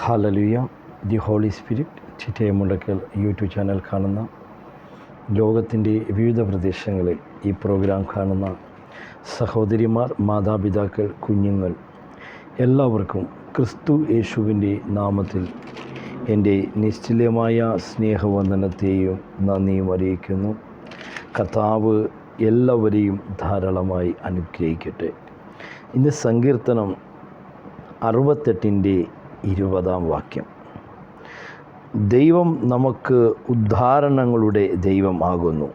Hallelujah the holy spirit ചിറ്റയ മുടക്കൽ YouTube channel കാണുന്ന ലോകത്തിന്റെ വിവിധ പ്രദേശങ്ങളിൽ ഈ പ്രോഗ്രാം കാണുന്ന സഹോദരിമാർ മാതാപിതാക്കൾ കുഞ്ഞുങ്ങൾ എല്ലാവർക്കും ക്രിസ്തു യേശുവിന്റെ നാമത്തിൽ എന്റെ നിശ്ചലമായ സ്നേഹവന്ദനത്തെയും നന്ദിയും അറിയിക്കുന്നു. കർത്താവ് എല്ലാവരെയും ധാരാളമായി അനുഗ്രഹിക്കട്ടെ. ഇന്ന് സങ്കീർത്തനം അറുപത്തെട്ടിന്റെ ഇരുപതാം വാക്യം. ദൈവം നമുക്ക് ഉദ്ധാരണങ്ങളുടെ ദൈവമാകുന്നു.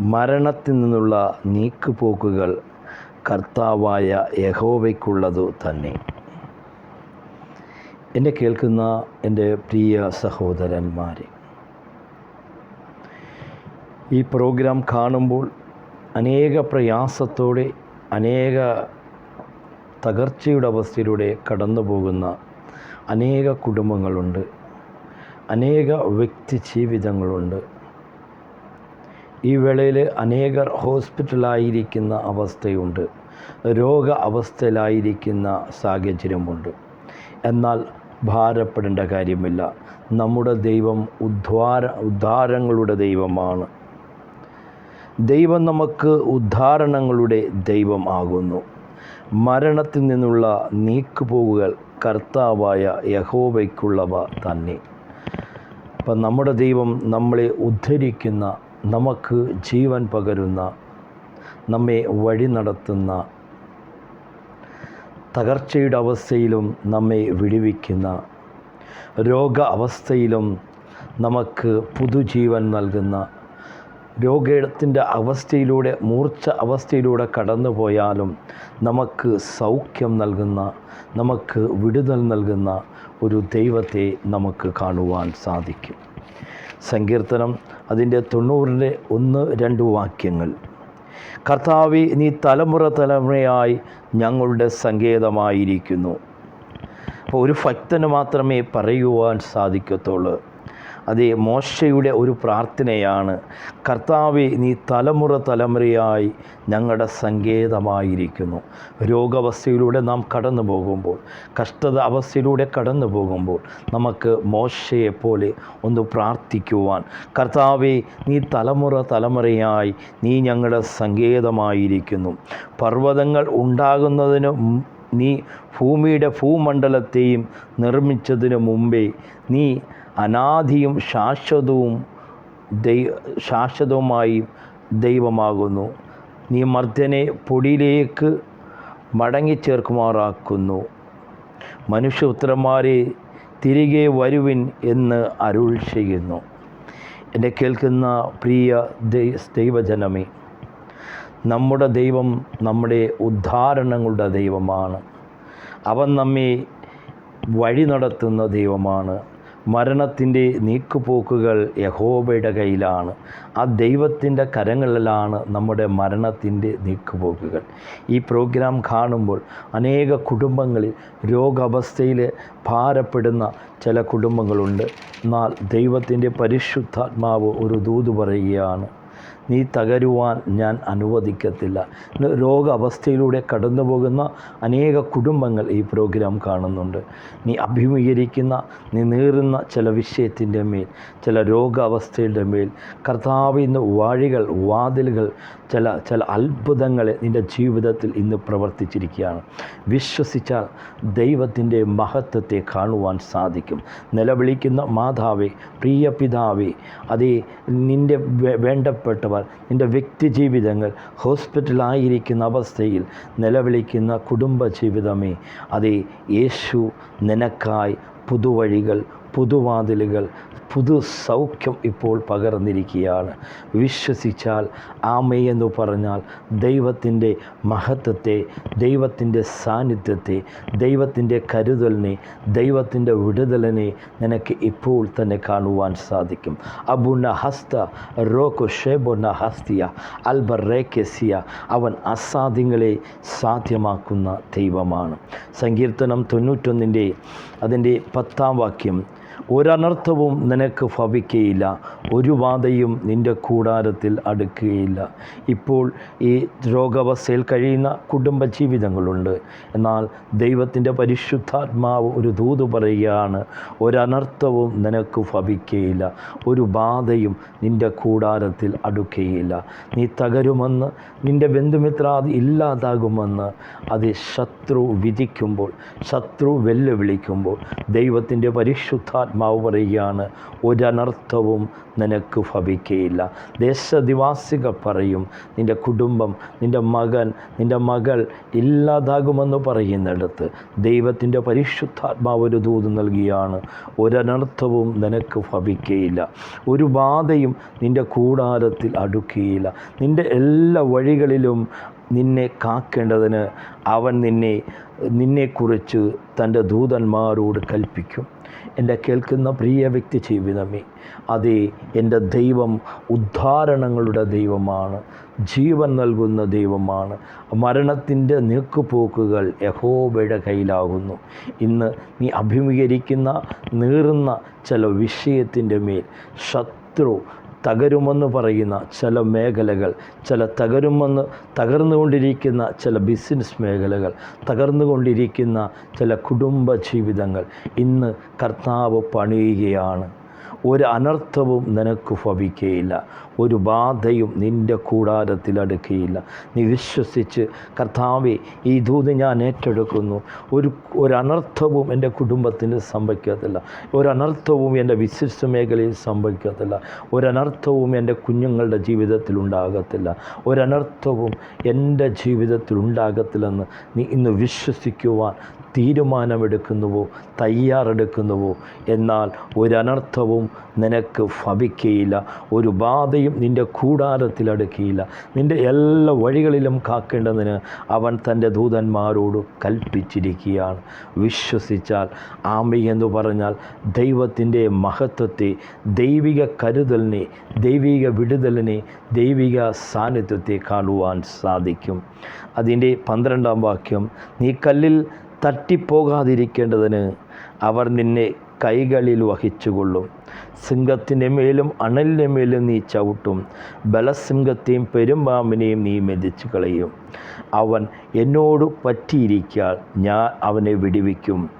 മരണത്തിൽ നിന്നുള്ള നീക്കുപോക്കുകൾ കർത്താവായ യഹോവയ്ക്കുള്ളതു തന്നെ. എന്നെ കേൾക്കുന്ന എന്റെ പ്രിയ സഹോദരന്മാരെ ഈ പ്രോഗ്രാം കാണുമ്പോൾ അനേക പ്രയാസത്തോടെ അനേക തകർച്ചയുടെ അവസ്ഥയിലൂടെ കടന്നു പോകുന്ന അനേക കുടുംബങ്ങളുണ്ട്. അനേക വ്യക്തി ജീവിതങ്ങളുണ്ട്. ഈ വേളയിൽ അനേകർ ഹോസ്പിറ്റലായിരിക്കുന്ന അവസ്ഥയുണ്ട്. രോഗ അവസ്ഥയിലായിരിക്കുന്ന സാഹചര്യമുണ്ട്. എന്നാൽ ഭാരപ്പെടേണ്ട കാര്യമില്ല. നമ്മുടെ ദൈവം ഉദ്ധാര ഉദ്ധാരങ്ങളുടെ ദൈവമാണ്. ദൈവം നമുക്ക് ഉദ്ധാരണങ്ങളുടെ ദൈവം ആകുന്നു. മരണത്തിൽ നിന്നുള്ള നീക്കുപോകുകൾ കർത്താവായ യഹോവയ്ക്കുള്ളവ തന്നെ. അപ്പം നമ്മുടെ ദൈവം നമ്മളെ ഉദ്ധരിക്കുന്ന നമുക്ക് ജീവൻ പകരുന്ന നമ്മെ വഴി നടത്തുന്ന തകർച്ചയുടെ അവസ്ഥയിലും നമ്മെ വിടുവിക്കുന്ന രോഗ അവസ്ഥയിലും നമുക്ക് പുതുജീവൻ നൽകുന്ന രോഗത്തിന്റെ അവസ്ഥയിലൂടെ മൂർച്ച അവസ്ഥയിലൂടെ കടന്നു പോയാലും നമുക്ക് സൗഖ്യം നൽകുന്ന നമുക്ക് വിടുതൽ നൽകുന്ന ഒരു ദൈവത്തെ നമുക്ക് കാണുവാൻ സാധിക്കും. സങ്കീർത്തനം അതിന്റെ തൊണ്ണൂറിന്റെ ഒന്ന് രണ്ട് വാക്യങ്ങൾ. കർത്താവി നീ തലമുറ തലമുറയായി ഞങ്ങളുടെ സങ്കേതമായിരിക്കുന്നു. അപ്പോൾ ഒരു ഭക്തന് മാത്രമേ പറയുവാൻ സാധിക്കത്തുള്ളൂ. അതേ മോശയുടെ ഒരു പ്രാർത്ഥനയാണ്. കർത്താവെ നീ തലമുറ തലമുറയായി ഞങ്ങളുടെ സങ്കേതമായിരിക്കുന്നു. രോഗാവസ്ഥയിലൂടെ നാം കടന്നു പോകുമ്പോൾ കഷ്ടത അവസ്ഥയിലൂടെ കടന്നു പോകുമ്പോൾ നമുക്ക് മോശയെപ്പോലെ ഒന്ന് പ്രാർത്ഥിക്കുവാൻ. കർത്താവെ നീ തലമുറ തലമുറയായി നീ ഞങ്ങളുടെ സങ്കേതമായിരിക്കുന്നു. പർവതങ്ങൾ ഉണ്ടാകുന്നതിന് നീ ഭൂമിയുടെ ഭൂമണ്ഡലത്തെയും നിർമ്മിച്ചതിനു മുമ്പേ നീ അനാദിയും ശാശ്വതവും ദൈ ശാശ്വതവുമായി ദൈവമാകുന്നു. നീ മർദ്ദനെ പൊടിയിലേക്ക് മടങ്ങിച്ചേർക്കുമാറാക്കുന്നു. മനുഷ്യപുത്രന്മാരെ തിരികെ വരുവിൻ എന്ന് അരുൾ ചെയ്യുന്നു. എന്നെ കേൾക്കുന്ന പ്രിയ ദൈവജനമേ നമ്മുടെ ദൈവം നമ്മുടെ ഉദ്ധാരണങ്ങളുടെ ദൈവമാണ്. അവൻ നമ്മെ വഴി നടത്തുന്ന ദൈവമാണ്. മരണത്തിന്റെ നീക്കുപോക്കുകൾ യഹോബയുടെ കയ്യിലാണ്. ആ ദൈവത്തിന്റെ കരങ്ങളിലാണ് നമ്മുടെ മരണത്തിന്റെ നീക്കുപോക്കുകൾ. ഈ പ്രോഗ്രാം കാണുമ്പോൾ അനേക കുടുംബങ്ങളിൽ രോഗാവസ്ഥയിൽ ഭാരപ്പെടുന്ന ചില കുടുംബങ്ങളുണ്ട്. എന്നാൽ ദൈവത്തിന്റെ പരിശുദ്ധാത്മാവ് ഒരു ദൂത് പറയുകയാണ്. നീ തകരുവാൻ ഞാൻ അനുവദിക്കത്തില്ല. രോഗാവസ്ഥയിലൂടെ കടന്നു പോകുന്ന അനേക കുടുംബങ്ങൾ ഈ പ്രോഗ്രാം കാണുന്നുണ്ട്. നീ അഭിമുഖീകരിക്കുന്ന നീ നീറുന്ന ചില വിഷയത്തിന്റെ മേൽ ചില രോഗാവസ്ഥയുടെ മേൽ കർത്താവ് ഇന്ന് വഴികൾ വാതിലുകൾ ചില ചില അത്ഭുതങ്ങളെ നിന്റെ ജീവിതത്തിൽ ഇന്ന് പ്രവർത്തിച്ചിരിക്കുകയാണ്. വിശ്വസിച്ചാൽ ദൈവത്തിന്റെ മഹത്വത്തെ കാണുവാൻ സാധിക്കും. നിലവിളിക്കുന്ന മാതാവേ പ്രിയ പിതാവേ അതേ നിന്റെ വേണ്ടപ്പെട്ടവർ നിന്റെ വ്യക്തി ജീവിതങ്ങൾ ഹോസ്പിറ്റലായിരിക്കുന്ന അവസ്ഥയിൽ നിലവിളിക്കുന്ന കുടുംബ ജീവിതമേ അതേ യേശു നിനക്കായി പുതുവഴികൾ പുതുവാതിലുകൾ പുതു സൗഖ്യം ഇപ്പോൾ പകർന്നിരിക്കുകയാണ്. വിശ്വസിച്ചാൽ ആമയെന്ന് പറഞ്ഞാൽ ദൈവത്തിന്റെ മഹത്വത്തെ ദൈവത്തിന്റെ സാന്നിധ്യത്തെ ദൈവത്തിന്റെ കരുതലിനെ ദൈവത്തിന്റെ വിടുതലിനെ നിനക്ക് ഇപ്പോൾ തന്നെ കാണുവാൻ സാധിക്കും. അബുന ഹസ്ത റോക്കു ഷേബുന ഹസ്തിയ അൽബർ റേക്കെസിയ അവൻ അസാധ്യങ്ങളെ സാധ്യമാക്കുന്ന ദൈവമാണ്. സങ്കീർത്തനം തൊണ്ണൂറ്റൊന്നിന്റെ അതിന്റെ പത്താം വാക്യം ഒരനർത്ഥവും നിനക്ക് ഭവിക്കുകയില്ല ഒരു ബാധയും നിന്റെ കൂടാരത്തിൽ അടുക്കുകയില്ല. ഇപ്പോൾ ഈ രോഗാവസ്ഥയിൽ കഴിയുന്ന കുടുംബജീവിതങ്ങളുണ്ട്. എന്നാൽ ദൈവത്തിന്റെ പരിശുദ്ധാത്മാവ് ഒരു ദൂത് പറയുകയാണ് ഒരനർത്ഥവും നിനക്ക് ഭവിക്കുകയില്ല ഒരു ബാധയും നിന്റെ കൂടാരത്തിൽ അടുക്കുകയില്ല. നീ തകരുമെന്ന് നിന്റെ ബന്ധുമിത്രാദി ഇല്ലാതാകുമെന്ന് അത് ശത്രു വിധിക്കുമ്പോൾ ശത്രു വെല്ലുവിളിക്കുമ്പോൾ ദൈവത്തിന്റെ പരിശുദ്ധാത്മാവ് പറയുകയാണ് ഒരനർത്ഥവും നിനക്ക് ഭവിക്കുകയില്ല ദേശനിവാസികൾ പറയും നിന്റെ കുടുംബം നിന്റെ മകൻ നിന്റെ മകൾ ഇല്ലാതാകുമെന്ന് പറയുന്നിടത്ത് ദൈവത്തിന്റെ പരിശുദ്ധാത്മാവ് ഒരു ദൂത് നൽകിയാണ് ഒരനർത്ഥവും നിനക്ക് ഭവിക്കുകയില്ല ഒരു ബാധയും നിന്റെ കൂടാരത്തിൽ അടുക്കുകയില്ല. നിന്റെ എല്ലാ വഴികളിലും നിന്നെ കാക്കേണ്ടതിന് അവൻ നിന്നെ നിന്നെക്കുറിച്ച് തന്റെ ദൂതന്മാരോട് കൽപ്പിക്കും. എന്റെ കേൾക്കുന്ന പ്രിയ വ്യക്തി ജീവിതമേ അതേ എന്റെ ദൈവം ഉദ്ധാരണങ്ങളുടെ ദൈവമാണ് ജീവൻ നൽകുന്ന ദൈവമാണ്. മരണത്തിന്റെ നീക്കുപോക്കുകൾ യഹോബയുടെ കയ്യിലാകുന്നു. ഇന്ന് നീ അഭിമുഖീകരിക്കുന്ന നീറുന്ന ചില വിഷയത്തിന്റെ മേൽ ശത്രു തകരുമെന്ന് പറയുന്ന ചില മേഖലകൾ ചില തകരുമെന്ന് തകർന്നുകൊണ്ടിരിക്കുന്ന ചില ബിസിനസ് മേഖലകൾ തകർന്നുകൊണ്ടിരിക്കുന്ന ചില കുടുംബ ജീവിതങ്ങൾ ഇന്ന് കർത്താവ് പണിയുകയാണ്. ഒരു അനർത്ഥവും നിനക്ക് ഭവിക്കുകയില്ല ഒരു ബാധയും നിന്റെ കൂടാരത്തിൽ അടുക്കുകയില്ല നീ വിശ്വസിച്ച് കർത്താവെ ഈ ദൂത് ഞാൻ ഏറ്റെടുക്കുന്നു. ഒരു അനർത്ഥവും എന്റെ കുടുംബത്തിന് സംഭവിക്കത്തില്ല അനർത്ഥവും എന്റെ വിശിഷ്ട മേഖലയിൽ സംഭവിക്കത്തില്ല അനർത്ഥവും എന്റെ കുഞ്ഞുങ്ങളുടെ ജീവിതത്തിൽ ഉണ്ടാകത്തില്ല. ഒരനർത്ഥവും എന്റെ ജീവിതത്തിൽ ഉണ്ടാകത്തില്ലെന്ന് നീ ഇന്ന് വിശ്വസിക്കുവാൻ തീരുമാനമെടുക്കുന്നുവോ? തയ്യാറെടുക്കുന്നുവോ? എന്നാൽ ഒരനർത്ഥവും നിനക്ക് ഭവിക്കുകയില്ല ഒരു ബാധയും നിന്റെ കൂടാരത്തിലടുക്കുകയില്ല നിന്റെ എല്ലാ വഴികളിലും കാക്കേണ്ടതിന് അവൻ തന്റെ ദൂതന്മാരോട് കൽപ്പിച്ചിരിക്കുകയാണ്. വിശ്വസിച്ചാൽ ആമി എന്ന് പറഞ്ഞാൽ ദൈവത്തിന്റെ മഹത്വത്തെ ദൈവിക കരുതലിനെ ദൈവിക വിടുതലിനെ ദൈവിക സാന്നിധ്യത്തെ കാണുവാൻ സാധിക്കും. അതിന്റെ പന്ത്രണ്ടാം വാക്യം നീ കല്ലിൽ തട്ടിപ്പോകാതിരിക്കേണ്ടതിന് അവർ നിന്നെ കൈകളിൽ വഹിച്ചുകൊള്ളും. സിംഹത്തിന്റെ മേലും അണലിന്റെ മേലും നീ ചവിട്ടും. ബലസിംഹത്തെയും പെരുമ്പാമ്പിനെയും നീ മെതിച്ചു കളയും. അവൻ എന്നോട് പറ്റിയിരിക്കാൽ ഞാൻ അവനെ വിടിവിക്കും.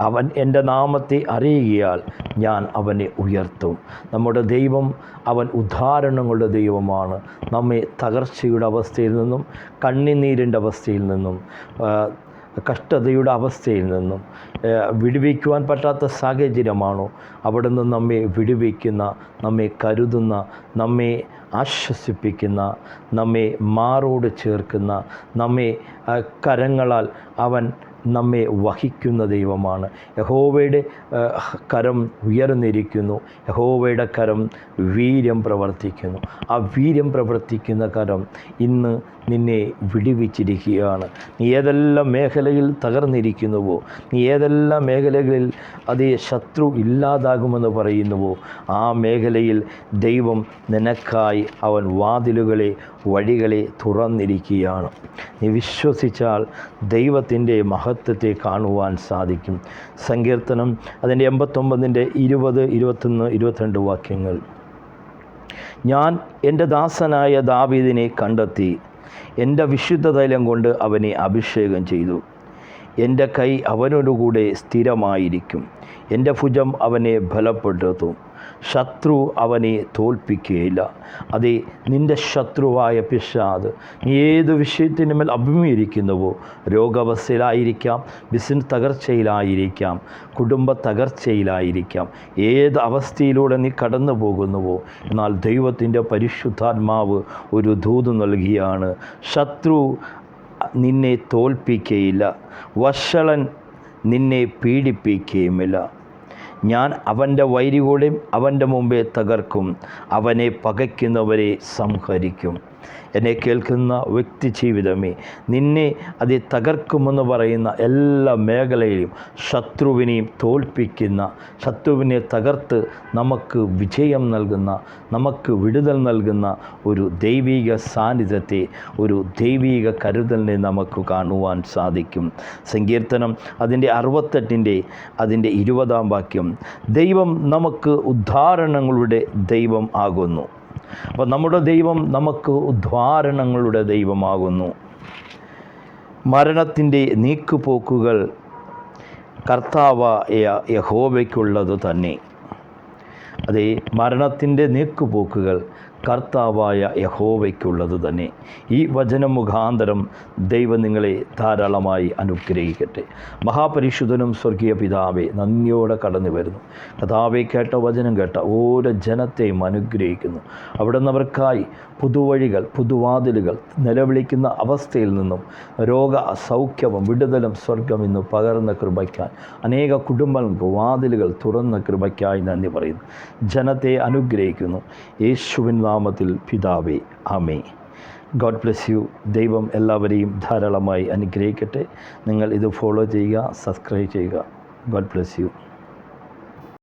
അവൻ എന്റെ നാമത്തെ അറിയുകയാൽ ഞാൻ അവനെ ഉയർത്തും. നമ്മുടെ ദൈവം അവൻ ഉദാഹരണങ്ങളുടെ ദൈവമാണ്. നമ്മെ തകർച്ചയുടെ അവസ്ഥയിൽ നിന്നും കണ്ണിനീരിന്റെ അവസ്ഥയിൽ നിന്നും കഷ്ടതയുടെ അവസ്ഥയിൽ നിന്നും വിടുവിക്കുവാൻ പറ്റാത്ത സാഹചര്യമാണോ? അവിടെ നിന്ന് നമ്മെ വിടുവിക്കുന്ന നമ്മെ കരുതുന്ന നമ്മെ ആശ്വസിപ്പിക്കുന്ന നമ്മെ മാറോട് ചേർക്കുന്ന നമ്മെ കരങ്ങളാൽ അവൻ നമ്മെ വഹിക്കുന്ന ദൈവമാണ്. യഹോവയുടെ കരം ഉയർന്നിരിക്കുന്നു. യഹോവയുടെ കരം വീര്യം പ്രവർത്തിക്കുന്നു. ആ വീര്യം പ്രവർത്തിക്കുന്ന കരം ഇന്ന് നിന്നെ വിടിവിച്ചിരിക്കുകയാണ്. നീ ഏതെല്ലാം മേഖലയിൽ തകർന്നിരിക്കുന്നുവോ നീ ഏതെല്ലാം മേഖലകളിൽ അതേ ശത്രു ഇല്ലാതാകുമെന്ന് പറയുന്നുവോ ആ മേഖലയിൽ ദൈവം നിനക്കായി അവൻ വാതിലുകളെ വഴികളെ തുറന്നിരിക്കുകയാണ്. നീ വിശ്വസിച്ചാൽ ദൈവത്തിന്റെ മഹത്വത്തെ കാണുവാൻ സാധിക്കും. സങ്കീർത്തനം അതിന്റെ എൺപത്തൊമ്പതിന്റെ ഇരുപത് ഇരുപത്തൊന്ന് ഇരുപത്തിരണ്ട് വാക്യങ്ങൾ. ഞാൻ എന്റെ ദാസനായ ദാവീദിനെ കണ്ടെത്തി. എന്റെ വിശുദ്ധ തൈലം കൊണ്ട് അവനെ അഭിഷേകം ചെയ്തു. എന്റെ കൈ അവനോടുകൂടെ സ്ഥിരമായിരിക്കും. എന്റെ ഭുജം അവനെ ബലപ്പെടുത്തും. ശത്രു അവനെ തോൽപ്പിക്കുകയില്ല. അതെ നിന്റെ ശത്രുവായ പിശാദ് നീ ഏത് വിഷയത്തിനുമേൽ അഭിമുഖീകരിക്കുന്നുവോ രോഗാവസ്ഥയിലായിരിക്കാം ബിസിനസ് തകർച്ചയിലായിരിക്കാം കുടുംബ തകർച്ചയിലായിരിക്കാം ഏത് അവസ്ഥയിലൂടെ നീ കടന്നു പോകുന്നുവോ എന്നാൽ ദൈവത്തിന്റെ പരിശുദ്ധാത്മാവ് ഒരു ദൂത് നൽകിയാണ്. ശത്രു നിന്നെ തോൽപ്പിക്കുകയില്ല വഷളൻ നിന്നെ പീഡിപ്പിക്കുകയുമില്ല ഞാൻ അവന്റെ വൈരികളെയും അവന്റെ മുമ്പേ തകർക്കും. അവനെ പകയ്ക്കുന്നവരെ സംഹരിക്കും. എന്നെ കേൾക്കുന്ന വ്യക്തി ജീവിതമേ നിന്നെ അത് തകർക്കുമെന്ന് പറയുന്ന എല്ലാ മേഖലയിലും ശത്രുവിനെയും തോൽപ്പിക്കുന്ന ശത്രുവിനെ തകർത്ത് നമുക്ക് വിജയം നൽകുന്ന നമുക്ക് വിടുതൽ നൽകുന്ന ഒരു ദൈവിക സാന്നിധ്യത്തെ ഒരു ദൈവിക കരുതലിനെ നമുക്ക് കാണുവാൻ സാധിക്കും. സങ്കീർത്തനം അതിന്റെ അറുപത്തെട്ടിന്റെ അതിന്റെ ഇരുപതാം വാക്യം ദൈവം നമുക്ക് ഉദ്ധാരണങ്ങളുടെ ദൈവം ആകുന്നു. അപ്പോൾ നമ്മുടെ ദൈവം നമുക്ക് ഉദ്ധാരണങ്ങളുടെ ദൈവമാകുന്നു. മരണത്തിന്റെ നീക്കുപോക്കുകൾ കർത്താവായ യഹോവയ്ക്കുള്ളത് തന്നെ. അതേ മരണത്തിന്റെ നീക്കുപോക്കുകൾ കർത്താവായ യഹോവയ്ക്കുള്ളത് തന്നെ. ഈ വചനം മുഖാന്തരം ദൈവം നിങ്ങളെ ധാരാളമായി അനുഗ്രഹിക്കട്ടെ. മഹാപരിശുദ്ധനും സ്വർഗീയ പിതാവെ നന്ദിയോടെ കടന്നു വരുന്നു. കഥാവെ കേട്ട വചനം കേട്ട ഓരോ ജനത്തെയും അനുഗ്രഹിക്കുന്നു. അവിടെ നിന്നവർക്കായി പുതുവഴികൾ പുതുവാതിലുകൾ നിലവിളിക്കുന്ന അവസ്ഥയിൽ നിന്നും രോഗ സൗഖ്യവും വിടുതലും സ്വർഗം ഇന്ന് പകർന്ന കൃപയ്ക്കാൻ അനേക കുടുംബങ്ങൾക്ക് വാതിലുകൾ തുറന്ന കൃപയ്ക്കായി നന്ദി പറയുന്നു. ജനത്തെ അനുഗ്രഹിക്കുന്നു. യേശുവിൻ നാമത്തിൽ പിതാവേ ആമേ ഗോഡ് ബ്ലെസ് യു ദൈവം എല്ലാവരെയും ധാരാളമായി അനുഗ്രഹിക്കട്ടെ. നിങ്ങൾ ഇത് ഫോളോ ചെയ്യുക സബ്സ്ക്രൈബ് ചെയ്യുക. God bless you